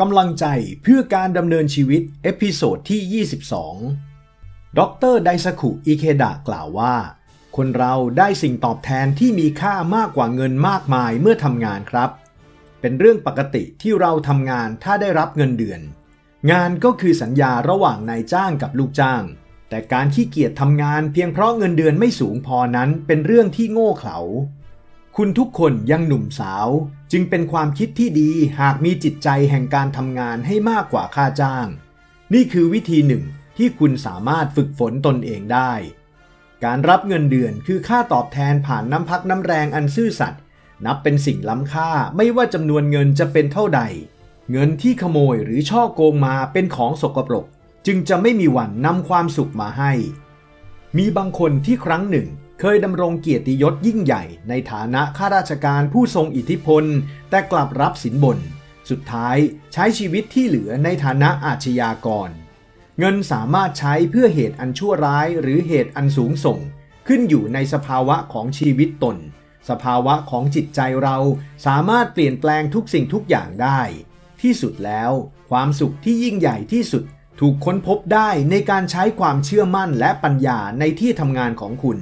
กำลังใจเพื่อการดำเนินชีวิต เอพิโซดที่ 22 ดรไดซาคุอิเคดะกล่าวว่า คนเราได้สิ่งตอบแทนที่มีค่ามากกว่าเงินมากมายเมื่อทำงานครับ เป็นเรื่องปกติที่เราทำงานถ้าได้รับเงินเดือน งานก็คือสัญญาระหว่างนายจ้างกับลูกจ้าง แต่การขี้เกียจทำงานเพียงเพราะเงินเดือนไม่สูงพอนั้นเป็นเรื่องที่โง่เขลา คุณทุกคนยังหนุ่มสาว จึงเป็นความคิดที่ดีหากมีจิตใจแห่งการทำงานให้มากกว่าค่าจ้าง นี่คือวิธีหนึ่งที่คุณสามารถฝึกฝนตนเองได้ การรับเงินเดือนคือค่าตอบแทนผ่านน้ำพักน้ำแรงอันซื่อสัตย์นับเป็นสิ่งล้ำค่าไม่ว่าจำนวนเงินจะเป็นเท่าใด เงินที่ขโมยหรือช่อโกงมาเป็นของสกปรก จึงจะไม่มีวันนำความสุขมาให้ มีบางคนที่ครั้งหนึ่ง เคยดำรงเกียรติยศยิ่งใหญ่ในฐานะข้าราชการผู้ทรงอิทธิพล แต่กลับรับสินบน สุดท้ายใช้ชีวิตที่เหลือในฐานะอาชญากร เงินสามารถใช้เพื่อเหตุอันชั่วร้ายหรือเหตุอันสูงส่ง ขึ้นอยู่ในสภาวะของชีวิตตน สภาวะของจิตใจเราสามารถเปลี่ยนแปลงทุกสิ่งทุกอย่างได้ ที่สุดแล้ว ความสุขที่ยิ่งใหญ่ที่สุดถูกค้นพบได้ในการใช้ความเชื่อมั่นและปัญญาในที่ทำงานของคุณ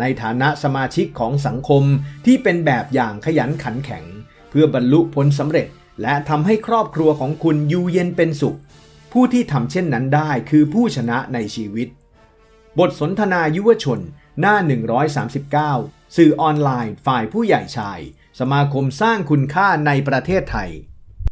ในฐานะสมาชิกของสังคมที่เป็นแบบอย่างขยันขันแข็ง เพื่อบรรลุผลสำเร็จ และทำให้ครอบครัวของคุณอยู่เย็นเป็นสุข ผู้ที่ทำเช่นนั้นได้คือผู้ชนะในชีวิต บทสนทนายุวชน หน้า 139 สื่อออนไลน์ฝ่ายผู้ใหญ่ชาย สมาคมสร้างคุณค่าในประเทศไทย